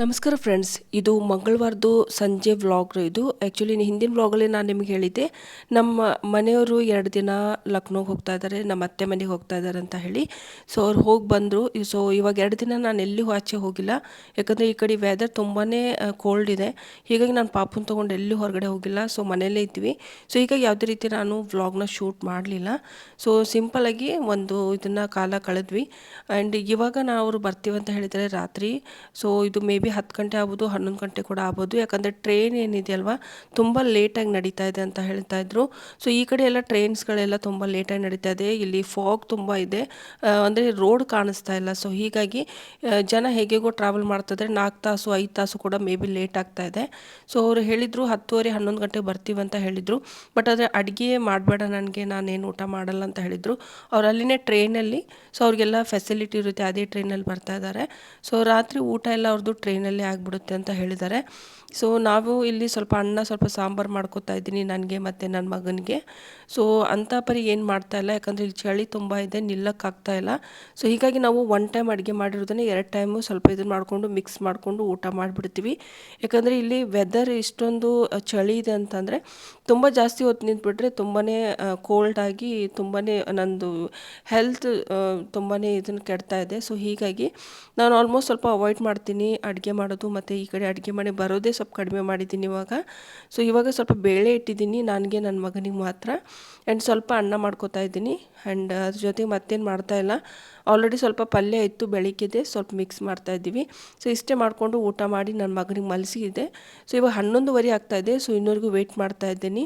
ನಮಸ್ಕಾರ ಫ್ರೆಂಡ್ಸ್ ಇದು ಮಂಗಳವಾರದ್ದು ಸಂಜೆ ವ್ಲಾಗ್ ಇದು. ಆ್ಯಕ್ಚುಲಿ ಹಿಂದಿನ ವ್ಲಾಗಲ್ಲಿ ನಾನು ನಿಮಗೆ ಹೇಳಿದ್ದೆ, ನಮ್ಮ ಮನೆಯವರು ಎರಡು ದಿನ ಲಕ್ನೋಗೆ ಹೋಗ್ತಾ ಇದ್ದಾರೆ ನಮ್ಮ ಅತ್ತೆ ಮನೆಗೆ ಹೋಗ್ತಾ ಇದ್ದಾರೆ ಅಂತ ಹೇಳಿ. ಸೊ ಅವ್ರು ಹೋಗಿ ಬಂದರು. ಸೊ ಇವಾಗ ಎರಡು ದಿನ ನಾನು ಎಲ್ಲಿ ಆಚೆ ಹೋಗಿಲ್ಲ. ಯಾಕಂದರೆ ಈ ಕಡೆ ವೆದರ್ ತುಂಬಾ ಕೋಲ್ಡ್ ಇದೆ. ಹೀಗಾಗಿ ನಾನು ಪಾಪುನ ತೊಗೊಂಡು ಎಲ್ಲೂ ಹೊರಗಡೆ ಹೋಗಿಲ್ಲ. ಸೊ ಮನೆಯಲ್ಲೇ ಇದ್ವಿ. ಸೊ ಈಗ ಯಾವುದೇ ರೀತಿ ನಾನು ವ್ಲಾಗ್ನ ಶೂಟ್ ಮಾಡಲಿಲ್ಲ. ಸೊ ಸಿಂಪಲಾಗಿ ಒಂದು ಇದನ್ನು ಕಾಲ ಕಳೆದ್ವಿ. ಆ್ಯಂಡ್ ಇವಾಗ ನಾವು ಅವರು ಬರ್ತೀವಿ ಅಂತ ಹೇಳಿದ್ದಾರೆ ರಾತ್ರಿ. ಸೊ ಇದು ಮೇ ಬಿ ಹತ್ತು ಗಂಟೆ ಆಗ್ಬೋದು, ಹನ್ನೊಂದು ಗಂಟೆ ಕೂಡ ಆಗ್ಬೋದು. ಯಾಕಂದರೆ ಟ್ರೈನ್ ಏನಿದೆಯಲ್ವಾ, ತುಂಬ ಲೇಟಾಗಿ ನಡೀತಾ ಇದೆ ಅಂತ ಹೇಳ್ತಾ ಇದ್ರು. ಸೊ ಈ ಕಡೆ ಎಲ್ಲ ಟ್ರೈನ್ಸ್ಗಳೆಲ್ಲ ತುಂಬ ಲೇಟಾಗಿ ನಡೀತಾ ಇದೆ. ಇಲ್ಲಿ ಫಾಗ್ ತುಂಬ ಇದೆ. ಅಂದರೆ ರೋಡ್ ಕಾಣಿಸ್ತಾ ಇಲ್ಲ. ಸೊ ಹೀಗಾಗಿ ಜನ ಹೇಗೆಗೋ ಟ್ರಾವೆಲ್ ಮಾಡ್ತಿದ್ರೆ ನಾಲ್ಕು ತಾಸು, ಐದು ತಾಸು ಕೂಡ ಮೇ ಬಿ ಲೇಟ್ ಆಗ್ತಾ ಇದೆ. ಸೊ ಅವರು ಹೇಳಿದರು, ಹತ್ತುವರೆ, ಹನ್ನೊಂದು ಗಂಟೆಗೆ ಬರ್ತೀವಿ ಅಂತ ಹೇಳಿದರು. ಬಟ್ ಆದರೆ ಅಡುಗೆ ಮಾಡಬೇಡ ನನಗೆ, ನಾನೇನು ಊಟ ಮಾಡಲ್ಲ ಅಂತ ಹೇಳಿದರು. ಅವ್ರು ಅಲ್ಲಿನೇ ಟ್ರೈನಲ್ಲಿ ಸೊ ಅವ್ರಿಗೆಲ್ಲ ಫೆಸಿಲಿಟಿ ಇರುತ್ತೆ, ಅದೇ ಟ್ರೈನಲ್ಲಿ ಬರ್ತಾ ಇದ್ದಾರೆ. ಸೊ ರಾತ್ರಿ ಊಟ ಎಲ್ಲ ಅವ್ರದ್ದು ಟ್ರೈನಲ್ಲೇ ಆಗಿಬಿಡುತ್ತೆ ಅಂತ ಹೇಳಿದ್ದಾರೆ. ಸೊ ನಾವು ಇಲ್ಲಿ ಸ್ವಲ್ಪ ಅನ್ನ, ಸ್ವಲ್ಪ ಸಾಂಬಾರು ಮಾಡ್ಕೊತಾ ಇದ್ದೀನಿ ನನಗೆ ಮತ್ತು ನನ್ನ ಮಗನಿಗೆ. ಸೊ ಅಂಥ ಪರಿ ಏನು ಮಾಡ್ತಾ ಇಲ್ಲ, ಯಾಕಂದರೆ ಇಲ್ಲಿ ಚಳಿ ತುಂಬ ಇದೆ ನಿಲ್ಲಕ್ಕಾಗ್ತಾ ಇಲ್ಲ. ಸೊ ಹೀಗಾಗಿ ನಾವು ಒನ್ ಟೈಮ್ ಅಡುಗೆ ಮಾಡಿರೋದನ್ನೇ ಎರಡು ಟೈಮು ಸ್ವಲ್ಪ ಇದನ್ನು ಮಾಡಿಕೊಂಡು ಮಿಕ್ಸ್ ಮಾಡಿಕೊಂಡು ಊಟ ಮಾಡಿಬಿಡ್ತೀವಿ. ಯಾಕಂದರೆ ಇಲ್ಲಿ ವೆದರ್ ಇಷ್ಟೊಂದು ಚಳಿ ಇದೆ ಅಂತಂದರೆ ತುಂಬ ಜಾಸ್ತಿ ಹೊತ್ತು ನಿಂತ್ಬಿಟ್ರೆ ತುಂಬಾ ಕೋಲ್ಡ್ ಆಗಿ ತುಂಬಾ ನಂದು ಹೆಲ್ತ್ ತುಂಬಾ ಇದನ್ನು ಕೆಡ್ತಾ ಇದೆ. ಸೊ ಹೀಗಾಗಿ ನಾನು ಆಲ್ಮೋಸ್ಟ್ ಸ್ವಲ್ಪ ಅವಾಯ್ಡ್ ಮಾಡ್ತೀನಿ ಅಡುಗೆ ಮಾಡೋದು, ಮತ್ತು ಈ ಕಡೆ ಅಡುಗೆ ಮಾಡಿ ಬರೋದೇ ಸ್ವಲ್ಪ ಕಡಿಮೆ ಮಾಡಿದ್ದೀನಿ ಇವಾಗ. ಸೊ ಇವಾಗ ಸ್ವಲ್ಪ ಬೇಳೆ ಇಟ್ಟಿದ್ದೀನಿ. ನನಗೆ ನನ್ನ ಮಗನಿಗೆ ಮಾತ್ರ. ಆ್ಯಂಡ್ ಸ್ವಲ್ಪ ಅನ್ನ ಮಾಡ್ಕೋತಾ ಇದ್ದೀನಿ. ಆ್ಯಂಡ್ ಅದ್ರ ಜೊತೆಗೆ ಮತ್ತೇನು ಮಾಡ್ತಾ ಇಲ್ಲ. ಆಲ್ರೆಡಿ ಸ್ವಲ್ಪ ಪಲ್ಯ ಇತ್ತು, ಬೆಳಿಗ್ಗೆದೆ ಸ್ವಲ್ಪ ಮಿಕ್ಸ್ ಮಾಡ್ತಾ ಇದ್ದೀವಿ. ಸೊ ಇಷ್ಟೇ ಮಾಡಿಕೊಂಡು ಊಟ ಮಾಡಿ ನನ್ನ ಮಗನಿಗೆ ಮಲಸಿದೆ. ಸೊ ಇವಾಗ ಹನ್ನೊಂದುವರೆ ಇದೆ. ಸೊ ಇನ್ನೊರಿಗೂ ವೆಯ್ಟ್ ಮಾಡ್ತಾ ಇದ್ದೀನಿ.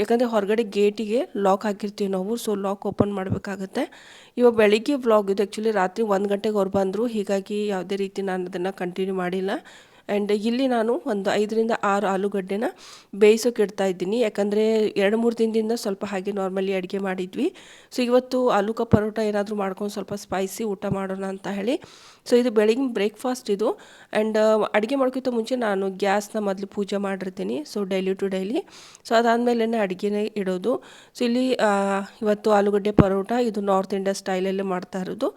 ಯಾಕಂದರೆ ಹೊರಗಡೆ ಗೇಟಿಗೆ ಲಾಕ್ ಹಾಕಿರ್ತೀವಿ ನಾವು. ಸೊ ಲಾಕ್ ಓಪನ್ ಮಾಡಬೇಕಾಗತ್ತೆ. ಇವಾಗ ಬೆಳಿಗ್ಗೆ ವ್ಲಾಗ್ ಇದು ಆ್ಯಕ್ಚುಲಿ ರಾತ್ರಿ ಒಂದು ಗಂಟೆಗೆ ಅವ್ರು ಬಂದರು. ಹೀಗಾಗಿ ಯಾವುದೇ ರೀತಿ ನಾನು ಅದನ್ನು ಕಂಟಿನ್ಯೂ ಮಾಡಿಲ್ಲ. ಆ್ಯಂಡ್ ಇಲ್ಲಿ ನಾನು ಒಂದು ಐದರಿಂದ ಆರು ಆಲೂಗಡ್ಡೆನ ಬೇಯಿಸೋಕೆ ಇಡ್ತಾ ಇದ್ದೀನಿ. ಯಾಕಂದರೆ ಎರಡು, ಮೂರು ದಿನದಿಂದ ಸ್ವಲ್ಪ ಹಾಗೆ ನಾರ್ಮಲಿ ಅಡುಗೆ ಮಾಡಿದ್ವಿ. ಸೊ ಇವತ್ತು ಆಲೂಕ ಪರೋಟ ಏನಾದರೂ ಮಾಡ್ಕೊಂಡು ಸ್ವಲ್ಪ ಸ್ಪೈಸಿ ಊಟ ಮಾಡೋಣ ಅಂತ ಹೇಳಿ. ಸೊ ಇದು ಬೆಳಗಿನ ಬ್ರೇಕ್ಫಾಸ್ಟ್ ಇದು. ಆ್ಯಂಡ್ ಅಡುಗೆ ಮಾಡೋಕ್ಕಿಂತ ಮುಂಚೆ ನಾನು ಗ್ಯಾಸ್ನ ಮೊದಲು ಪೂಜೆ ಮಾಡಿರ್ತೀನಿ. So daily to daily so ಅದಾದಮೇಲೆ ಅಡುಗೆನೇ ಇಡೋದು. ಸೊ ಇಲ್ಲಿ ಇವತ್ತು ಆಲೂಗಡ್ಡೆ ಪರೋಟ ಇದು ನಾರ್ತ್ ಇಂಡಿಯಾ ಸ್ಟೈಲಲ್ಲೇ ಮಾಡ್ತಾ ಇರೋದು.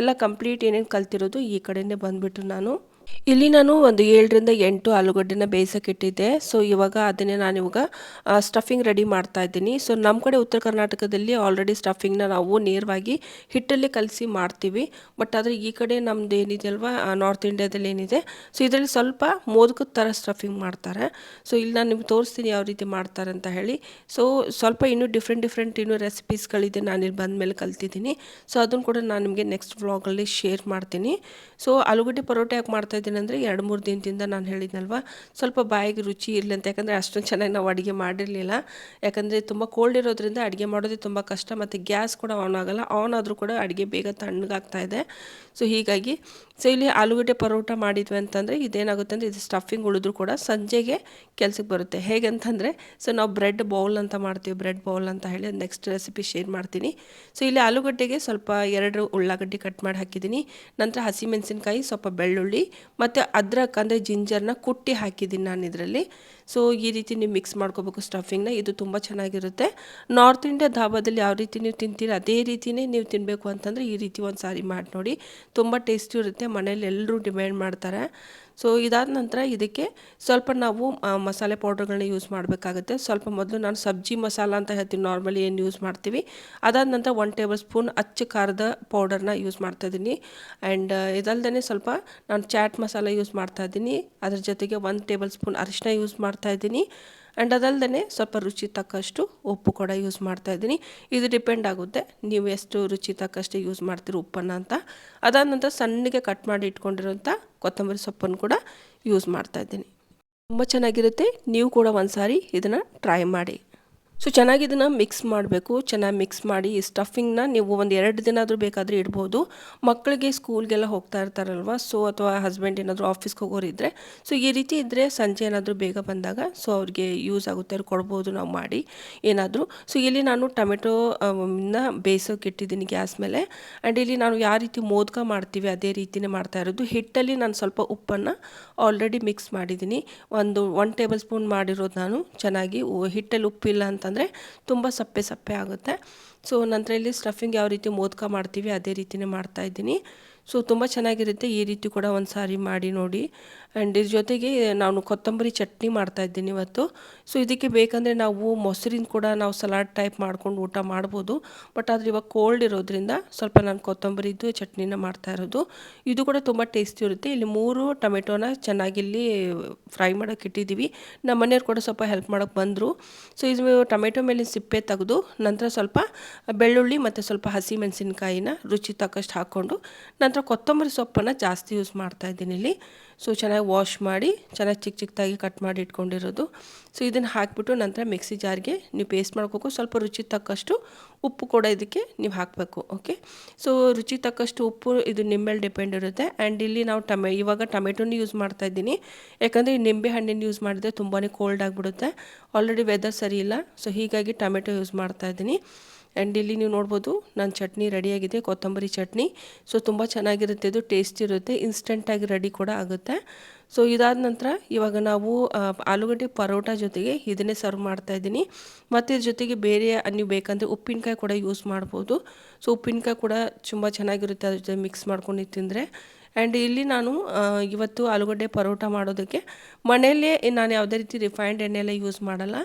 ಎಲ್ಲ ಕಂಪ್ಲೀಟ್ ಏನೇನು ಕಲ್ತಿರೋದು ಈ ಕಡೆಯೇ ಬಂದುಬಿಟ್ಟು ನಾನು. ಇಲ್ಲಿ ನಾನು ಒಂದು ಏಳರಿಂದ ಎಂಟು ಆಲೂಗಡ್ಡೆನ ಬೇಯಿಸೋಕೆ ಇಟ್ಟಿದ್ದೆ ಸೊ ಇವಾಗ ಅದನ್ನೇ ನಾನು ಇವಾಗ ಸ್ಟಫಿಂಗ್ ರೆಡಿ ಮಾಡ್ತಾ ಇದ್ದೀನಿ. ಸೊ ನಮ್ಮ ಕಡೆ ಉತ್ತರ ಕರ್ನಾಟಕದಲ್ಲಿ ಆಲ್ರೆಡಿ ಸ್ಟಫಿಂಗ್ನ ನಾವು ನೇರವಾಗಿ ಹಿಟ್ಟಲ್ಲಿ ಕಲಸಿ ಮಾಡ್ತೀವಿ. ಬಟ್ ಆದರೆ ಈ ಕಡೆ ನಮ್ದು ಏನಿದೆ ಅಲ್ವಾ ನಾರ್ತ್ ಇಂಡಿಯಾದಲ್ಲಿ ಏನಿದೆ ಸೊ ಇದರಲ್ಲಿ ಸ್ವಲ್ಪ ಮೋದಕದ ಥರ ಸ್ಟಫಿಂಗ್ ಮಾಡ್ತಾರೆ. ಸೊ ಇಲ್ಲಿ ನಾನು ನಿಮ್ಗೆ ತೋರಿಸ್ತೀನಿ ಯಾವ ರೀತಿ ಮಾಡ್ತಾರೆ ಅಂತ ಹೇಳಿ. ಸೊ ಸ್ವಲ್ಪ ಇನ್ನೂ ಡಿಫ್ರೆಂಟ್ ಡಿಫ್ರೆಂಟ್ ಇನ್ನೂ ರೆಸಿಪೀಸ್ಗಳಿದೆ ನಾನು ಇಲ್ಲಿ ಬಂದ ಮೇಲೆ ಕಲ್ತಿದ್ದೀನಿ. ಸೊ ಅದನ್ನು ಕೂಡ ನಾನು ನಿಮಗೆ ನೆಕ್ಸ್ಟ್ ವ್ಲಾಗಲ್ಲಿ ಶೇರ್ ಮಾಡ್ತೀನಿ. ಸೊ ಆಲೂಗಡ್ಡೆ ಪರೋಟ ಯಾಕೆ ಮಾಡ್ತಾ ಇದ್ದೀನಿ ಅಂದರೆ ಎರಡು ಮೂರು ದಿನದಿಂದ ನಾನು ಹೇಳಿದ್ನಲ್ವ, ಸ್ವಲ್ಪ ಬಾಯಿಗೆ ರುಚಿ ಇರಲಿ ಅಂತ. ಯಾಕಂದರೆ ಅಷ್ಟೊಂದು ಚೆನ್ನಾಗಿ ನಾವು ಅಡುಗೆ ಮಾಡಿರಲಿಲ್ಲ. ಯಾಕಂದರೆ ತುಂಬ ಕೋಲ್ಡ್ ಇರೋದ್ರಿಂದ ಅಡುಗೆ ಮಾಡೋದೇ ತುಂಬ ಕಷ್ಟ, ಮತ್ತು ಗ್ಯಾಸ್ ಕೂಡ ಆನ್ ಆಗೋಲ್ಲ. ಆನ್ ಆದರೂ ಕೂಡ ಅಡುಗೆ ಬೇಗ ತಣ್ಣಗಾಗ್ತಾ ಇದೆ. ಸೊ ಹೀಗಾಗಿ ಸೊ ಇಲ್ಲಿ ಆಲೂಗಡ್ಡೆ ಪರೋಟ ಮಾಡಿದ್ವಿ ಅಂತಂದರೆ ಇದೇನಾಗುತ್ತೆ ಅಂದರೆ ಇದು ಸ್ಟಫಿಂಗ್ ಉಳಿದ್ರು ಕೂಡ ಸಂಜೆಗೆ ಕೆಲಸಕ್ಕೆ ಬರುತ್ತೆ. ಹೇಗಂತಂದರೆ ಸೊ ನಾವು ಬ್ರೆಡ್ ಬೌಲ್ ಅಂತ ಮಾಡ್ತೀವಿ ಬ್ರೆಡ್ ಬೌಲ್ ಅಂತ ಹೇಳಿ ನೆಕ್ಸ್ಟ್ ರೆಸಿಪಿ ಶೇರ್ ಮಾಡ್ತೀನಿ. ಸೊ ಇಲ್ಲಿ ಆಲೂಗಡ್ಡೆಗೆ ಸ್ವಲ್ಪ ಎರಡು ಉಳ್ಳಾಗಡ್ಡೆ ಕಟ್ ಮಾಡಿ ಹಾಕಿದ್ದೀನಿ. ನಂತರ ಹಸಿಮೆಣಸಿನ್ಕಾಯಿ, ಸ್ವಲ್ಪ ಬೆಳ್ಳುಳ್ಳಿ ಮತ್ತು ಅದ್ರಕ್ ಅಂದರೆ ಜಿಂಜರ್ನ ಕುಟ್ಟಿ ಹಾಕಿದ್ದೀನಿ ನಾನು ಇದರಲ್ಲಿ. ಸೊ ಈ ರೀತಿ ನೀವು ಮಿಕ್ಸ್ ಮಾಡ್ಕೋಬೇಕು ಸ್ಟಫಿಂಗ್ನ ಇದು ತುಂಬ ಚೆನ್ನಾಗಿರುತ್ತೆ. ನಾರ್ತ್ ಇಂಡಿಯಾ ಧಾಬಾದಲ್ಲಿ ಯಾವ ರೀತಿ ನೀವು ತಿಂತೀರ, ಅದೇ ರೀತಿಯೇ ನೀವು ತಿನ್ನಬೇಕು ಅಂತಂದರೆ ಈ ರೀತಿ ಒಂದು ಸಾರಿ ಮಾಡಿ ನೋಡಿ. ತುಂಬ ಟೇಸ್ಟಿ ಇರುತ್ತೆ. ಮನೇಲಿ ಎಲ್ಲರೂ ಡಿಮ್ಯಾಂಡ್ ಮಾಡ್ತಾರೆ. ಸೊ ಇದಾದ ನಂತರ ಇದಕ್ಕೆ ಸ್ವಲ್ಪ ನಾವು ಮಸಾಲೆ ಪೌಡರ್ಗಳನ್ನ ಯೂಸ್ ಮಾಡಬೇಕಾಗುತ್ತೆ. ಸ್ವಲ್ಪ ಮೊದಲು ನಾನು ಸಬ್ಜಿ ಮಸಾಲ ಅಂತ ಹೇಳ್ತೀನಿ. ನಾರ್ಮಲಿ ಏನು ಯೂಸ್ ಮಾಡ್ತೀವಿ. ಅದಾದ ನಂತರ ಒನ್ ಟೇಬಲ್ ಸ್ಪೂನ್ ಅಚ್ಚ ಖಾರದ ಪೌಡರ್ನ ಯೂಸ್ ಮಾಡ್ತಾಯಿದ್ದೀನಿ ಆ್ಯಂಡ್ ಇದಲ್ದೇ ಸ್ವಲ್ಪ ನಾನು ಚಾಟ್ ಮಸಾಲ ಯೂಸ್ ಮಾಡ್ತಾ ಇದ್ದೀನಿ. ಅದ್ರ ಜೊತೆಗೆ ಒಂದು ಟೇಬಲ್ ಸ್ಪೂನ್ ಅರಿಶಿನ ಯೂಸ್ ಮಾಡ್ತಾ ಇದ್ದೀನಿ. ಆ್ಯಂಡ್ ಅದಲ್ಲದೆ ಸ್ವಲ್ಪ ರುಚಿ ತಕ್ಕಷ್ಟು ಉಪ್ಪು ಕೂಡ ಯೂಸ್ ಮಾಡ್ತಾ ಇದ್ದೀನಿ. ಇದು ಡಿಪೆಂಡ್ ಆಗುತ್ತೆ ನೀವು ಎಷ್ಟು ರುಚಿ ತಕ್ಕಷ್ಟು ಯೂಸ್ ಮಾಡ್ತೀರಿ ಉಪ್ಪನ್ನು ಅಂತ. ಅದಾದ ನಂತರ ಸಣ್ಣಗೆ ಕಟ್ ಮಾಡಿ ಇಟ್ಕೊಂಡಿರೋಂಥ ಕೊತ್ತಂಬರಿ ಸೊಪ್ಪನ್ನು ಕೂಡ ಯೂಸ್ ಮಾಡ್ತಾ ಇದ್ದೀನಿ. ತುಂಬ ಚೆನ್ನಾಗಿರುತ್ತೆ. ನೀವು ಕೂಡ ಒಂದು ಸಾರಿ ಇದನ್ನು ಟ್ರೈ ಮಾಡಿ. ಸೊ ಚೆನ್ನಾಗಿ ಇದನ್ನು ಮಿಕ್ಸ್ ಮಾಡಬೇಕು. ಚೆನ್ನಾಗಿ ಮಿಕ್ಸ್ ಮಾಡಿ ಈ ಸ್ಟಫಿಂಗ್ನ ನೀವು ಒಂದು ಎರಡು ದಿನ ಆದರೂ ಬೇಕಾದರೆ ಇಡ್ಬೋದು. ಮಕ್ಕಳಿಗೆ ಸ್ಕೂಲ್ಗೆಲ್ಲ ಹೋಗ್ತಾ ಇರ್ತಾರಲ್ವ? ಸೊ ಅಥವಾ ಹಸ್ಬೆಂಡ್ ಏನಾದರೂ ಆಫೀಸ್ಗೆ ಹೋಗೋರಿದ್ದರೆ ಸೊ ಈ ರೀತಿ ಇದ್ದರೆ ಸಂಜೆ ಏನಾದರೂ ಬೇಗ ಬಂದಾಗ ಸೊ ಅವ್ರಿಗೆ ಯೂಸ್ ಆಗುತ್ತೆ ಅವ್ರು ಕೊಡ್ಬೋದು ನಾವು ಮಾಡಿ. ಏನಾದರೂ. ಸೊ ಇಲ್ಲಿ ನಾನು ಟೊಮೆಟೊ ನ ಬೇಯಿಸೋಕೆ ಇಟ್ಟಿದ್ದೀನಿ ಗ್ಯಾಸ್ ಮೇಲೆ. ಆ್ಯಂಡ್ ಇಲ್ಲಿ ನಾನು ಯಾವ ರೀತಿ ಮೋದಕ ಮಾಡ್ತೀವಿ ಅದೇ ರೀತಿಯೇ ಮಾಡ್ತಾ ಇರೋದು. ಹಿಟ್ಟಲ್ಲಿ ನಾನು ಸ್ವಲ್ಪ ಉಪ್ಪನ್ನು ಆಲ್ರೆಡಿ ಮಿಕ್ಸ್ ಮಾಡಿದ್ದೀನಿ. ಒಂದು ಒನ್ ಟೇಬಲ್ ಸ್ಪೂನ್ ಮಾಡಿರೋದು ನಾನು. ಚೆನ್ನಾಗಿ ಹಿಟ್ಟಲ್ಲಿ ಉಪ್ಪಿಲ್ಲ ಅಂತಂದರೆ ತುಂಬ ಸಪ್ಪೆ ಸಪ್ಪೆ ಆಗುತ್ತೆ. ಸೊ ನಂತರ ಇಲ್ಲಿ ಸ್ಟಫಿಂಗ್ ಯಾವ ರೀತಿ ಮೋದಕ ಮಾಡ್ತೀವಿ, ಅದೇ ರೀತಿಯೇ ಮಾಡ್ತಾ ಇದ್ದೀನಿ. ಸೊ ತುಂಬ ಚೆನ್ನಾಗಿರುತ್ತೆ ಈ ರೀತಿ ಕೂಡ ಒಂದು ಸಾರಿ ಮಾಡಿ ನೋಡಿ. ಆ್ಯಂಡ್ ಇದ್ರ ಜೊತೆಗೆ ನಾನು ಕೊತ್ತಂಬರಿ ಚಟ್ನಿ ಮಾಡ್ತಾ ಇದ್ದೀನಿ ಇವತ್ತು. ಸೊ ಇದಕ್ಕೆ ಬೇಕಂದರೆ ನಾವು ಮೊಸರಿನ ಕೂಡ ನಾವು ಸಲಾಡ್ ಟೈಪ್ ಮಾಡ್ಕೊಂಡು ಊಟ ಮಾಡ್ಬೋದು. ಬಟ್ ಆದರೆ ಇವಾಗ ಕೋಲ್ಡ್ ಇರೋದ್ರಿಂದ ಸ್ವಲ್ಪ ನಾನು ಕೊತ್ತಂಬರಿದ್ದು ಚಟ್ನಿನ ಮಾಡ್ತಾ ಇರೋದು. ಇದು ಕೂಡ ತುಂಬ ಟೇಸ್ಟಿ ಇರುತ್ತೆ. ಇಲ್ಲಿ ಮೂರು ಟೊಮೆಟೊನ ಚೆನ್ನಾಗಿ ಇಲ್ಲಿ ಫ್ರೈ ಮಾಡೋಕೆ ಇಟ್ಟಿದ್ದೀವಿ ನಮ್ಮ ಮನೆಯವ್ರು ಕೂಡ ಸ್ವಲ್ಪ ಹೆಲ್ಪ್ ಮಾಡೋಕ್ಕೆ ಬಂದರು. ಸೊ ಇದು ಟೊಮೆಟೊ ಮೇಲೆ ಸಿಪ್ಪೆ ತೆಗೆದು ನಂತರ ಸ್ವಲ್ಪ ಬೆಳ್ಳುಳ್ಳಿ ಮತ್ತು ಸ್ವಲ್ಪ ಹಸಿ ಮೆಣಸಿನಕಾಯಿನ ರುಚಿ ತಕ್ಕಷ್ಟು ಹಾಕ್ಕೊಂಡು ನಂತರ ಕೊತ್ತಂಬರಿ ಸೊಪ್ಪನ್ನು ಜಾಸ್ತಿ ಯೂಸ್ ಮಾಡ್ತಾ ಇದ್ದೀನಿ ಇಲ್ಲಿ. ಸೊ ಚೆನ್ನಾಗಿ ವಾಶ್ ಮಾಡಿ, ಚೆನ್ನಾಗಿ ಚಿಕ್ಕ ಚಿಕ್ಕದಾಗಿ ಕಟ್ ಮಾಡಿ ಇಟ್ಕೊಂಡಿರೋದು. ಸೊ ಇದನ್ನು ಹಾಕಿಬಿಟ್ಟು ನಂತರ ಮಿಕ್ಸಿ ಜಾರ್ಗೆ ನೀವು ಪೇಸ್ಟ್ ಮಾಡ್ಕೋಬೇಕು ಸ್ವಲ್ಪ ರುಚಿ ತಕ್ಕಷ್ಟು ಉಪ್ಪು ಕೂಡ ಇದಕ್ಕೆ ನೀವು ಹಾಕಬೇಕು ಓಕೆ ಸೊ ರುಚಿ ತಕ್ಕಷ್ಟು ಉಪ್ಪು ಇದು ನಿಂಬೆಲ್ಲಿ ಡಿಪೆಂಡ್ ಇರುತ್ತೆ. ಆ್ಯಂಡ್ ಇಲ್ಲಿ ನಾವು ಟಮೆ, ಇವಾಗ ಟೊಮೆಟೊನ ಯೂಸ್ ಮಾಡ್ತಾ ಇದ್ದೀನಿ. ಯಾಕಂದರೆ ಈ ನಿಂಬೆ ಹಣ್ಣಿನ ಯೂಸ್ ಮಾಡಿದ್ರೆ ತುಂಬಾ ಕೋಲ್ಡ್ ಆಗಿಬಿಡುತ್ತೆ. ಆಲ್ರೆಡಿ ವೆದರ್ ಸರಿ ಇಲ್ಲ. ಸೊ ಹೀಗಾಗಿ ಟೊಮೆಟೊ ಯೂಸ್ ಮಾಡ್ತಾ ಇದ್ದೀನಿ. ಆ್ಯಂಡ್ ಇಲ್ಲಿ ನೀವು ನೋಡ್ಬೋದು ನನ್ನ ಚಟ್ನಿ ರೆಡಿಯಾಗಿದೆ ಕೊತ್ತಂಬರಿ ಚಟ್ನಿ. ಸೊ ತುಂಬ ಚೆನ್ನಾಗಿರುತ್ತೆ, ಇದು ಟೇಸ್ಟ್ ಇರುತ್ತೆ ಇನ್ಸ್ಟೆಂಟಾಗಿ ರೆಡಿ ಕೂಡ ಆಗುತ್ತೆ. ಸೊ ಇದಾದ ನಂತರ ಇವಾಗ ನಾವು ಆಲೂಗಡ್ಡೆ ಪರೋಟ ಜೊತೆಗೆ ಇದನ್ನೇ ಸರ್ವ್ ಮಾಡ್ತಾ ಇದ್ದೀನಿ. ಮತ್ತು ಇದ್ರ ಜೊತೆಗೆ ಬೇರೆ, ನೀವು ಬೇಕಂದರೆ ಉಪ್ಪಿನಕಾಯಿ ಕೂಡ ಯೂಸ್ ಮಾಡ್ಬೋದು. ಸೊ ಉಪ್ಪಿನಕಾಯಿ ಕೂಡ ತುಂಬ ಚೆನ್ನಾಗಿರುತ್ತೆ, ಅದ್ರ ಜೊತೆ ಮಿಕ್ಸ್ ಮಾಡ್ಕೊಂಡು ತಿಂದರೆ. ಆ್ಯಂಡ್ ಇಲ್ಲಿ ನಾನು ಇವತ್ತು ಆಲೂಗಡ್ಡೆ ಪರೋಟ ಮಾಡೋದಕ್ಕೆ, ಮನೆಯಲ್ಲೇ ನಾನು ಯಾವುದೇ ರೀತಿ ರಿಫೈನ್ಡ್ ಎಣ್ಣೆ ಎಲ್ಲ ಯೂಸ್ ಮಾಡಲ್ಲ.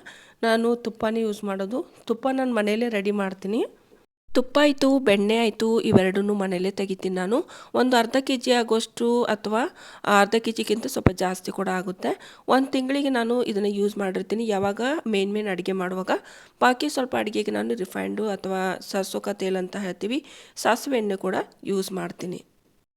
ನಾನು ತುಪ್ಪನೇ ಯೂಸ್ ಮಾಡೋದು. ತುಪ್ಪ ನಾನು ಮನೆಯಲ್ಲೇ ರೆಡಿ ಮಾಡ್ತೀನಿ. ತುಪ್ಪ ಆಯಿತು, ಬೆಣ್ಣೆ ಆಯಿತು, ಇವೆರಡನ್ನೂ ಮನೆಯಲ್ಲೇ ತೆಗಿತೀನಿ ನಾನು. ಒಂದು ಅರ್ಧ ಕೆ ಜಿ ಆಗೋಷ್ಟು ಅಥವಾ ಅರ್ಧ ಕೆ ಜಿಗಿಂತ ಸ್ವಲ್ಪ ಜಾಸ್ತಿ ಕೂಡ ಆಗುತ್ತೆ. ಒಂದು ತಿಂಗಳಿಗೆ ನಾನು ಇದನ್ನು ಯೂಸ್ ಮಾಡಿರ್ತೀನಿ. ಯಾವಾಗ ಮೇನ್ ಮೇನ್ ಅಡುಗೆ ಮಾಡುವಾಗ. ಬಾಕಿ ಸ್ವಲ್ಪ ಅಡುಗೆಗೆ ನಾನು ರಿಫೈಂಡು ಅಥವಾ ಸರ್ಸೋಕ ತೇಲ್ ಅಂತ ಹೇಳ್ತೀವಿ. ಸಾಸಿವೆ ಎಣ್ಣೆ ಕೂಡ ಯೂಸ್ ಮಾಡ್ತೀನಿ.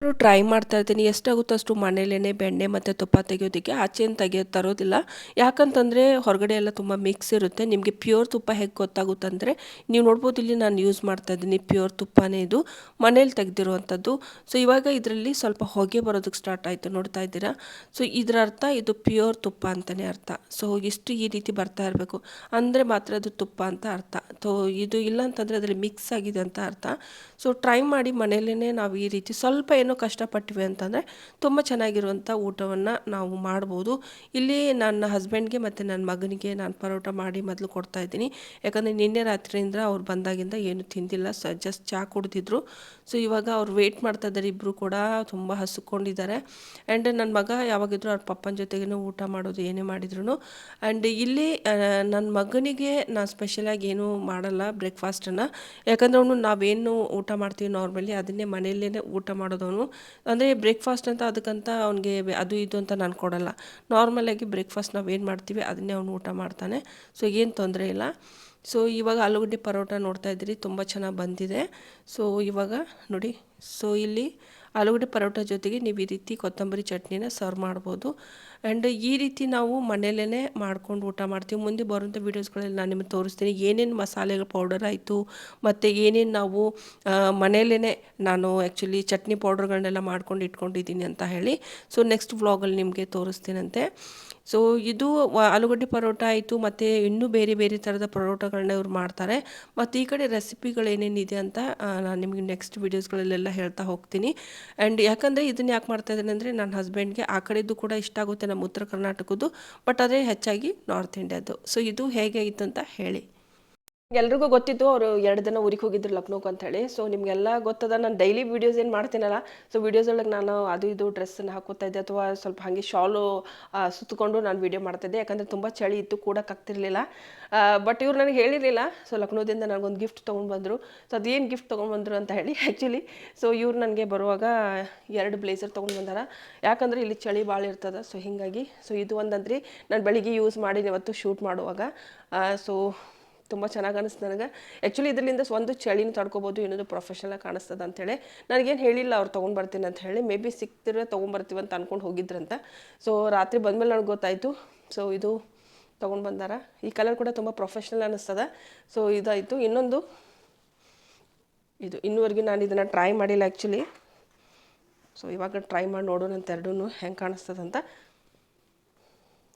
ಟ್ರೈ ಮಾಡ್ತಾ ಇರ್ತೀನಿ ಎಷ್ಟಾಗುತ್ತೋ ಅಷ್ಟು ಮನೇಲೇ ಬೆಣ್ಣೆ ಮತ್ತು ತುಪ್ಪ ತೆಗೆಯೋದಕ್ಕೆ. ಆಚೆಯನ್ನು ತೆಗಿಯೋ ತರೋದಿಲ್ಲ. ಯಾಕಂತಂದರೆ ಹೊರಗಡೆ ಎಲ್ಲ ತುಂಬ ಮಿಕ್ಸ್ ಇರುತ್ತೆ. ನಿಮಗೆ ಪ್ಯೂರ್ ತುಪ್ಪ ಹೇಗೆ ಗೊತ್ತಾಗುತ್ತಂದರೆ, ನೀವು ನೋಡ್ಬೋದು ಇಲ್ಲಿ ನಾನು ಯೂಸ್ ಮಾಡ್ತಾ ಇದ್ದೀನಿ ಪ್ಯೂರ್ ತುಪ್ಪನೇ ಇದು. ಮನೇಲಿ ತೆಗೆದಿರುವಂಥದ್ದು. ಸೊ ಇವಾಗ ಇದರಲ್ಲಿ ಸ್ವಲ್ಪ ಹೊಗೆ ಬರೋದಕ್ಕೆ ಸ್ಟಾರ್ಟ್ ಆಯಿತು. ನೋಡ್ತಾ ಇದ್ದೀರಾ? ಸೊ ಇದರ ಅರ್ಥ ಇದು ಪ್ಯೂರ್ ತುಪ್ಪ ಅಂತಲೇ ಅರ್ಥ. ಸೊ ಇಷ್ಟು ಈ ರೀತಿ ಬರ್ತಾ ಇರಬೇಕು. ಅಂದರೆ ಮಾತ್ರ ಅದು ತುಪ್ಪ ಅಂತ ಅರ್ಥ. ಸೊ ಇದು ಇಲ್ಲ ಅಂತಂದರೆ ಅದರಲ್ಲಿ ಮಿಕ್ಸ್ ಆಗಿದೆ ಅಂತ ಅರ್ಥ. ಸೊ ಟ್ರೈ ಮಾಡಿ ಮನೇಲೇ ನಾವು ಈ ರೀತಿ ಸ್ವಲ್ಪ ಏನೋ ಕಷ್ಟಪಟ್ಟಿವಿ ಅಂತಂದರೆ ತುಂಬ ಚೆನ್ನಾಗಿರುವಂಥ ಊಟವನ್ನು ನಾವು ಮಾಡ್ಬೋದು. ಇಲ್ಲಿ ನನ್ನ ಹಸ್ಬೆಂಡ್ಗೆ ಮತ್ತು ನನ್ನ ಮಗನಿಗೆ ನಾನು ಪರೋಟ ಮಾಡಿ ಮೊದಲು ಕೊಡ್ತಾ ಇದ್ದೀನಿ. ಯಾಕಂದರೆ ನಿನ್ನೆ ರಾತ್ರಿಯಿಂದ ಅವ್ರು ಬಂದಾಗಿಂದ ಏನು ತಿಂದಿಲ್ಲ, ಸ ಜಸ್ಟ್ ಚಹಾ ಕುಡ್ದಿದ್ರು. ಸೊ ಇವಾಗ ಅವ್ರು ವೆಯ್ಟ್ ಮಾಡ್ತಾ ಇದ್ದಾರೆ ಇಬ್ಬರು ಕೂಡ ತುಂಬ ಹಸುಕೊಂಡಿದ್ದಾರೆ. ಆ್ಯಂಡ್ ನನ್ನ ಮಗ ಯಾವಾಗಿದ್ರು ಅವ್ರ ಪಪ್ಪನ ಜೊತೆಗೇ ಊಟ ಮಾಡೋದು, ಏನೇ ಮಾಡಿದ್ರು ಆ್ಯಂಡ್ ಇಲ್ಲಿ ನನ್ನ ಮಗನಿಗೆ ನಾನು ಸ್ಪೆಷಲಾಗಿ ಏನೂ ಮಾಡಲ್ಲ ಬ್ರೇಕ್ಫಾಸ್ಟನ್ನು ಯಾಕಂದರೆ ಅವನು ನಾವೇನು ಊಟ ಮಾಡ್ತೀವಿ ನಾರ್ಮಲಿ ಅದನ್ನೇ ಮನೆಯಲ್ಲೇ ಊಟ ಮಾಡೋದವನು. ಅಂದರೆ ಬ್ರೇಕ್ಫಾಸ್ಟ್ ಅಂತ ಅದಕ್ಕಂತ ಅವನಿಗೆ ಅದು ಇದು ಅಂತ ನಾನು ಕೊಡಲ್ಲ. ನಾರ್ಮಲಾಗಿ ಬ್ರೇಕ್ಫಾಸ್ಟ್ ನಾವು ಏನು ಮಾಡ್ತೀವಿ ಅದನ್ನೇ ಅವನು ಊಟ ಮಾಡ್ತಾನೆ. ಸೊ ಏನು ತೊಂದರೆ ಇಲ್ಲ. ಸೊ ಇವಾಗ ಆಲೂಗಡ್ಡೆ ಪರೋಟ ನೋಡ್ತಾ ಇದ್ದೀರಿ. ತುಂಬ ಚೆನ್ನಾಗಿ ಬಂದಿದೆ. ಸೊ ಇವಾಗ ನೋಡಿ. ಸೊ ಇಲ್ಲಿ ಆಲೂಗಡ್ಡೆ ಪರೋಟ ಜೊತೆಗೆ ನೀವು ಈ ರೀತಿ ಕೊತ್ತಂಬರಿ ಚಟ್ನಿನ ಸರ್ವ್ ಮಾಡ್ಬೋದು. ಆ್ಯಂಡ್ ಈ ರೀತಿ ನಾವು ಮನೆಯಲ್ಲೇ ಮಾಡ್ಕೊಂಡು ಊಟ ಮಾಡ್ತೀವಿ. ಮುಂದೆ ಬರುವಂಥ ವೀಡಿಯೋಸ್ಗಳಲ್ಲಿ ನಾನು ನಿಮಗೆ ತೋರಿಸ್ತೀನಿ ಏನೇನು ಮಸಾಲೆಗಳ ಪೌಡರ್ ಆಯಿತು ಮತ್ತು ಏನೇನು ನಾವು ಮನೆಯಲ್ಲೇ ನಾನು ಆ್ಯಕ್ಚುಲಿ ಚಟ್ನಿ ಪೌಡರ್ಗಳನ್ನೆಲ್ಲ ಮಾಡ್ಕೊಂಡು ಇಟ್ಕೊಂಡಿದ್ದೀನಿ ಅಂತ ಹೇಳಿ. ಸೊ ನೆಕ್ಸ್ಟ್ ವ್ಲಾಗಲ್ಲಿ ನಿಮಗೆ ತೋರಿಸ್ತೀನಂತೆ. ಸೊ ಇದು ಆಲೂಗಡ್ಡೆ ಪರೋಟ ಆಯಿತು, ಮತ್ತು ಇನ್ನೂ ಬೇರೆ ಬೇರೆ ಥರದ ಪರೋಟಗಳನ್ನ ಇವ್ರು ಮಾಡ್ತಾರೆ. ಮತ್ತು ಈ ಕಡೆ ರೆಸಿಪಿಗಳು ಏನೇನಿದೆ ಅಂತ ನಾನು ನಿಮಗೆ ನೆಕ್ಸ್ಟ್ ವೀಡಿಯೋಸ್ಗಳಲ್ಲೆಲ್ಲ ಹೇಳ್ತಾ ಹೋಗ್ತೀನಿ. ಆ್ಯಂಡ್ ಯಾಕಂದರೆ ಇದನ್ನು ಯಾಕೆ ಮಾಡ್ತಾ ಇದ್ದೀನಿ ಅಂದರೆ ನನ್ನ ಹಸ್ಬೆಂಡ್ಗೆ ಆ ಕಡೆದು ಕೂಡ ಇಷ್ಟ ಆಗುತ್ತೆ ನಮ್ಮ ಉತ್ತರ ಕರ್ನಾಟಕದ್ದು ಬಟ್ ಅದೇ ಹೆಚ್ಚಾಗಿ ನಾರ್ತ್ ಇಂಡಿಯಾದ್ದು ಸೊ ಇದು ಹೇಗೆ ಅಂತ ಹೇಳಿ. ಎಲ್ರಿಗೂ ಗೊತ್ತಿತ್ತು, ಅವರು ಎರಡು ದಿನ ಊರಿಗೆ ಹೋಗಿದ್ರು ಲಕ್ನೋಕ್ ಅಂತ ಹೇಳಿ ಸೊ ನಿಮಗೆಲ್ಲ ಗೊತ್ತದ, ನಾನು ಡೈಲಿ ವೀಡಿಯೋಸ್ ಏನು ಮಾಡ್ತೀನಲ್ಲ ಸೊ ವೀಡಿಯೋಸ್ ಒಳಗೆ ನಾನು ಅದು ಇದು ಡ್ರೆಸ್ಸನ್ನು ಹಾಕೋತಾ ಇದ್ದೆ, ಅಥವಾ ಸ್ವಲ್ಪ ಹಾಗೆ ಶಾಲು ಸುತ್ತಕೊಂಡು ನಾನು ವೀಡಿಯೋ ಮಾಡ್ತಾಯಿದ್ದೆ ಯಾಕಂದರೆ ತುಂಬ ಚಳಿ ಇತ್ತು ಕೂಡಕ್ಕಾಗ್ತಿರ್ಲಿಲ್ಲ ಬಟ್ ಇವ್ರು ನನಗೆ ಹೇಳಿರಲಿಲ್ಲ. ಸೊ ಲಕ್ನೋದಿಂದ ನನಗೊಂದು ಗಿಫ್ಟ್ ತೊಗೊಂಡು ಬಂದರು. ಸೊ ಅದೇನು ಗಿಫ್ಟ್ ತೊಗೊಂಡು ಬಂದರು ಅಂತ ಹೇಳಿ ಆ್ಯಕ್ಚುಲಿ ಸೊ ಇವ್ರು ನನಗೆ ಬರುವಾಗ ಎರಡು ಬ್ಲೇಸರ್ ತೊಗೊಂಡು ಬಂದಾರ. ಯಾಕಂದರೆ ಇಲ್ಲಿ ಚಳಿ ಭಾಳ ಇರ್ತದೆ ಸೊ ಹೀಗಾಗಿ ಸೊ ಇದು ಒಂದಂದ್ರಿ ನಾನು ಬೆಳಿಗ್ಗೆ ಯೂಸ್ ಮಾಡಿ ಇವತ್ತು ಶೂಟ್ ಮಾಡುವಾಗ. ಸೊ ತುಂಬ ಚೆನ್ನಾಗಿ ಅನಿಸ್ತು ನನಗೆ. ಆ್ಯಕ್ಚುಲಿ ಇದರಿಂದ ಒಂದು ಚಳಿನ ತಡ್ಕೊಬೋದು, ಇನ್ನೊಂದು ಪ್ರೊಫೆಷನಲ್ ಕಾಣಿಸ್ತದೆ ಅಂತೇಳಿ ನನಗೇನು ಹೇಳಿಲ್ಲ ಅವ್ರು ತೊಗೊಂಡು ಬರ್ತೀನಿ ಅಂತ ಹೇಳಿ. ಮೇ ಬಿ ಸಿಕ್ತಿದ್ರೆ ತೊಗೊಂಬರ್ತೀವಿ ಅಂತ ಅಂದ್ಕೊಂಡು ಹೋಗಿದ್ರಂತ. ಸೊ ರಾತ್ರಿ ಬಂದಮೇಲೆ ನನಗೆ ಗೊತ್ತಾಯಿತು. ಸೊ ಇದು ತೊಗೊಂಡು ಬಂದಾರ. ಈ ಕಲರ್ ಕೂಡ ತುಂಬ ಪ್ರೊಫೆಷ್ನಲ್ ಅನ್ನಿಸ್ತದೆ ಸೊ ಇದಾಯಿತು. ಇನ್ನೊಂದು, ಇದು ಇನ್ನೂವರೆಗೂ ನಾನು ಇದನ್ನು ಟ್ರೈ ಮಾಡಿಲ್ಲ ಆ್ಯಕ್ಚುಲಿ ಸೊ ಇವಾಗ ಟ್ರೈ ಮಾಡಿ ನೋಡೋಣ ಅಂತ ಎರಡೂ ಹೆಂಗೆ ಕಾಣಿಸ್ತದಂತ.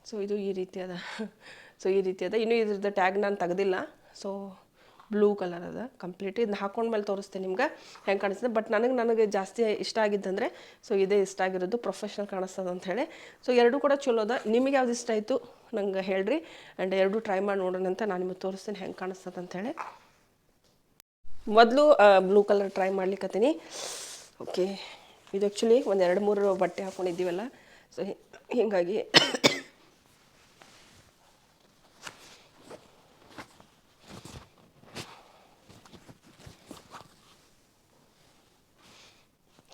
ಸೊ ಇದು ಈ ರೀತಿ ಅದ ಸೊ ಈ ರೀತಿ ಅದ. ಇನ್ನೂ ಇದ್ರದ್ದು ಟ್ಯಾಗ್ ನಾನು ತೆಗೆದಿಲ್ಲ. ಸೊ ಬ್ಲೂ ಕಲರ್ ಅದ. ಕಂಪ್ಲೀಟ್ ಇದನ್ನ ಹಾಕೊಂಡ್ಮೇಲೆ ತೋರಿಸ್ತೀನಿ ನಿಮ್ಗೆ. ಹೆಂಗೆ ಕಾಣಿಸ್ತದೆ. ಬಟ್ ನನಗೆ ನನಗೆ ಜಾಸ್ತಿ ಇಷ್ಟ ಆಗಿದ್ದಂದರೆ ಸೊ ಇದೇ ಇಷ್ಟ ಆಗಿರೋದು ಪ್ರೊಫೆಷನಲ್ ಕಾಣಿಸ್ತದೆ ಅಂತ ಹೇಳಿ. ಸೊ ಎರಡೂ ಕೂಡ ಚಲೋ ಅದ. ನಿಮಗೆ ಯಾವ್ದು ಇಷ್ಟ ಆಯಿತು ನಂಗೆ ಹೇಳ್ರಿ. ಆ್ಯಂಡ್ ಎರಡೂ ಟ್ರೈ ಮಾಡಿ ನೋಡೋಣ ಅಂತ ನಾನು ನಿಮಗೆ ತೋರಿಸ್ತೀನಿ ಹೆಂಗೆ ಕಾಣಿಸ್ತದೆ ಅಂತೇಳಿ ಮೊದಲು ಬ್ಲೂ ಕಲರ್ ಟ್ರೈ ಮಾಡ್ಲಿಕ್ಕತ್ತೀನಿ ಓಕೆ ಇದು ಆ್ಯಕ್ಚುಲಿ ಒಂದು ಎರಡು ಮೂರು ಬಟ್ಟೆ ಹಾಕ್ಕೊಂಡಿದ್ದೀವಲ್ಲ ಸೊ ಹೀಗಾಗಿ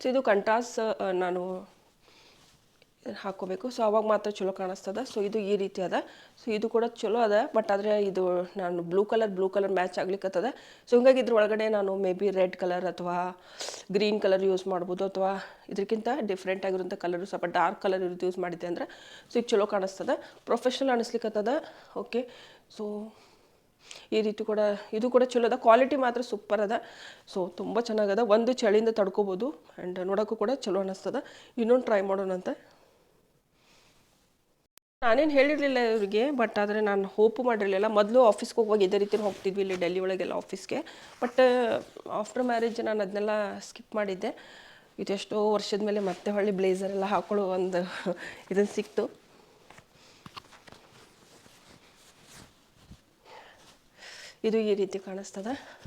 ಸೊ ಇದು ಕಂಟ್ರಾಸ್ಟ್ ನಾನು ಹಾಕೋಬೇಕು. ಸೊ, ಅವಾಗ ಮಾತ್ರ ಚಲೋ ಕಾಣಿಸ್ತದ. ಸೊ, ಇದು ಈ ರೀತಿ ಅದ. ಸೊ, ಇದು ಕೂಡ ಚಲೋ ಅದ. ಬಟ್ ಆದರೆ ಇದು ನಾನು blue colour blue colour match ಆಗ್ಲಿಕ್ಕತ್ತದ so, ಹಿಂಗಾಗಿ ಇದ್ರ ಒಳಗಡೆ ನಾನು ಮೇ ಬಿ ರೆಡ್ ಕಲರ್ ಅಥವಾ ಗ್ರೀನ್ ಕಲರ್ ಯೂಸ್ ಮಾಡ್ಬೋದು ಅಥವಾ ಇದಕ್ಕಿಂತ ಡಿಫ್ರೆಂಟ್ ಆಗಿರುವಂಥ ಕಲರು ಸ್ವಲ್ಪ ಡಾರ್ಕ್ ಕಲರ್ ಇರೋದು ಯೂಸ್ ಮಾಡಿದ್ದೆ ಅಂದ್ರೆ ಸೊ, ಈಗ ಚಲೋ ಕಾಣಿಸ್ತದ. ಪ್ರೊಫೆಷ್ನಲ್ ಅನಿಸ್ಲಿಕ್ಕತ್ತದ ಓಕೆ. ಸೊ ಈ ರೀತಿ ಕೂಡ, ಇದು ಕೂಡ ಚಲೋ ಅದ. ಕ್ವಾಲಿಟಿ ಮಾತ್ರ ಸೂಪರ್ ಅದ. ಸೊ ತುಂಬ ಚೆನ್ನಾಗದ ಒಂದು ಚಳಿಯಿಂದ ತಡ್ಕೋಬೋದು ಆ್ಯಂಡ್ ನೋಡೋಕ್ಕೂ ಕೂಡ ಚಲೋ ಅನ್ನಿಸ್ತದ ಇನ್ನೊಂದು ಟ್ರೈ ಮಾಡೋಣ ಅಂತ. ನಾನೇನು ಹೇಳಿರಲಿಲ್ಲ ಇವರಿಗೆ ಬಟ್ ಆದರೆ ನಾನು ಹೋಪು ಮಾಡಿರಲಿಲ್ಲ. ಮೊದಲು ಆಫೀಸ್ಗೆ ಹೋಗುವಾಗ ಇದೇ ರೀತಿ ಹೋಗ್ತಿದ್ವಿ ಇಲ್ಲಿ ಡೆಲ್ಲಿ ಒಳಗೆಲ್ಲ ಆಫೀಸ್ಗೆ ಬಟ್ ಆಫ್ಟರ್ ಮ್ಯಾರೇಜ್ ನಾನು ಅದನ್ನೆಲ್ಲ ಸ್ಕಿಪ್ ಮಾಡಿದ್ದೆ. ಇದೆಷ್ಟೋ ವರ್ಷದ ಮೇಲೆ ಮತ್ತೆ ಹೊಳ್ಳಿ ಬ್ಲೇಸರ್ ಎಲ್ಲ ಹಾಕೊಳ್ಳೋ ಒಂದು ಇದನ್ನು ಸಿಕ್ತು. ಇದು ಈ ರೀತಿ ಕಾಣಿಸ್ತದೆ.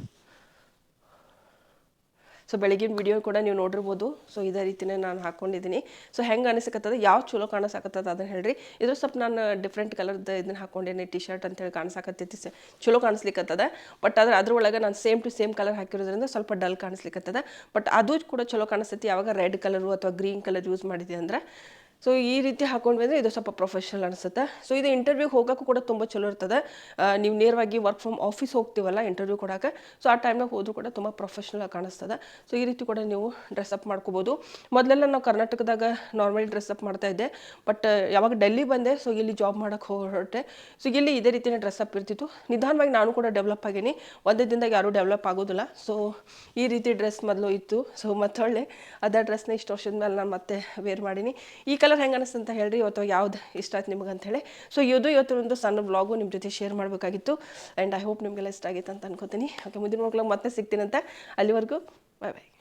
ಸೊ ಬೆಳಗಿನ ವಿಡಿಯೋ ಕೂಡ ನೀವು ನೋಡಿರ್ಬೋದು. ಸೊ ಇದೇ ರೀತಿನೇ ನಾನು ಹಾಕ್ಕೊಂಡಿದ್ದೀನಿ ಸೊ ಹೆಂಗೆ ಅನಿಸಕತ್ತದ? ಯಾವ ಚಲೋ ಕಾಣಿಸಕತ್ತದ ಅದನ್ನು ಹೇಳ್ರಿ. ಇದ್ರ ಸ್ವಲ್ಪ ನಾನು ಡಿಫ್ರೆಂಟ್ ಕಲರ್ದು ಇದನ್ನ ಹಾಕ್ಕೊಂಡೇನೆ ಟಿ ಶರ್ಟ್ ಅಂತೇಳಿ ಕಾಣಿಸಕತ್ತೈತಿ. ಸ- ಚಲೋ ಕಾಣಿಸ್ಲಿಕ್ಕತ್ತದ ಬಟ್ ಅದ್ರ ಅದ್ರೊಳಗೆ ನಾನು ಸೇಮ್ ಟು ಸೇಮ್ ಕಲರ್ ಹಾಕಿರೋದ್ರಿಂದ ಸ್ವಲ್ಪ ಡಲ್ ಕಾಣಿಸ್ಲಿಕ್ಕತ್ತದ ಬಟ್ ಅದು ಕೂಡ ಚಲೋ ಕಾಣಿಸ್ತೈತಿ. ಯಾವಾಗ ರೆಡ್ ಕಲರು ಅಥವಾ ಗ್ರೀನ್ ಕಲರ್ ಯೂಸ್ ಮಾಡಿದೆ ಅಂದ್ರೆ ಸೊ ಈ ರೀತಿ ಹಾಕೊಂಡ್ವಿ ಅಂದರೆ ಇದು ಸ್ವಲ್ಪ ಪ್ರೊಫೆಷನಲ್ ಅನಿಸುತ್ತೆ. ಸೊ ಇದು ಇಂಟರ್ವ್ಯೂಗೆ ಹೋಗೋಕ್ಕೂ ಕೂಡ ತುಂಬ ಚಲೋ ಇರ್ತದೆ. ನೀವು ನೇರವಾಗಿ ವರ್ಕ್ ಫ್ರಮ್ ಆಫೀಸ್ ಹೋಗ್ತೀವಲ್ಲ ಇಂಟರ್ವ್ಯೂ ಕೊಡೋಕೆ. ಸೊ ಆ ಟೈಮ್ನಾಗ ಹೋದರೂ ಕೂಡ ತುಂಬ ಪ್ರೊಫೆಷ್ನಲ್ ಆಗಿ ಕಾಣಿಸ್ತದೆ. ಸೊ ಈ ರೀತಿ ಕೂಡ ನೀವು ಡ್ರೆಸ್ಅಪ್ ಮಾಡ್ಕೋಬೋದು. ಮೊದಲೆಲ್ಲ ನಾವು ಕರ್ನಾಟಕದಾಗ ನಾರ್ಮಲಿ ಡ್ರೆಸ್ಅಪ್ ಮಾಡ್ತಾ ಇದ್ದೆ. ಬಟ್ ಯಾವಾಗ ಡೆಲ್ಲಿ ಬಂದೆ ಸೊ ಇಲ್ಲಿ ಜಾಬ್ ಮಾಡೋಕ್ಕೆ ಹೊರಟೆ. ಸೊ ಇಲ್ಲಿ ಇದೇ ರೀತಿಯ ಡ್ರೆಸ್ಅಪ್ ಇರ್ತಿತ್ತು. ನಿಧಾನವಾಗಿ ನಾನು ಕೂಡ ಡೆವಲಪ್ ಆಗೀನಿ. ಒಂದೇ ದಿನದಾಗ ಯಾರೂ ಡೆವಲಪ್ ಆಗೋದಿಲ್ಲ. ಸೊ ಈ ರೀತಿ ಡ್ರೆಸ್ ಮೊದಲು ಇತ್ತು. ಸೊ ಮತ್ತೊಳ್ಳೆ ಅದೇ ಡ್ರೆಸ್ನ ಇಷ್ಟು ವರ್ಷದ ಮೇಲೆ ನಾನು ಮತ್ತೆ ವೇರ್ ಮಾಡೀನಿ. ಈ ಹೆಂಗೆ ಅನಿಸ್ತು ಅಂತ ಹೇಳ್ರಿ ಅಥವಾ ಯಾವ್ದು ಇಷ್ಟ ಆಯ್ತು ನಿಮ್ಗೆ ಅಂತ ಹೇಳಿ. ಸೊ ಇದು ಇವತ್ತು ಒಂದು ಸಣ್ಣ ವ್ಲಾಗು ನಿಮ್ಮ ಜೊತೆ ಶೇರ್ ಮಾಡಬೇಕಾಗಿತ್ತು. ಆ್ಯಂಡ್ ಐ ಹೋಪ್ ನಿಮಗೆಲ್ಲ ಇಷ್ಟ ಆಗಿತ್ತು ಅಂತ ಅನ್ಕೋತೀನಿ. ಓಕೆ ಮುಂದಿನ ಮಕ್ಳಿಗೆ ಮತ್ತೆ ಸಿಗ್ತೀನಂತ ಅಲ್ಲಿವರೆಗೂ ಬಾಯ್ ಬಾಯ್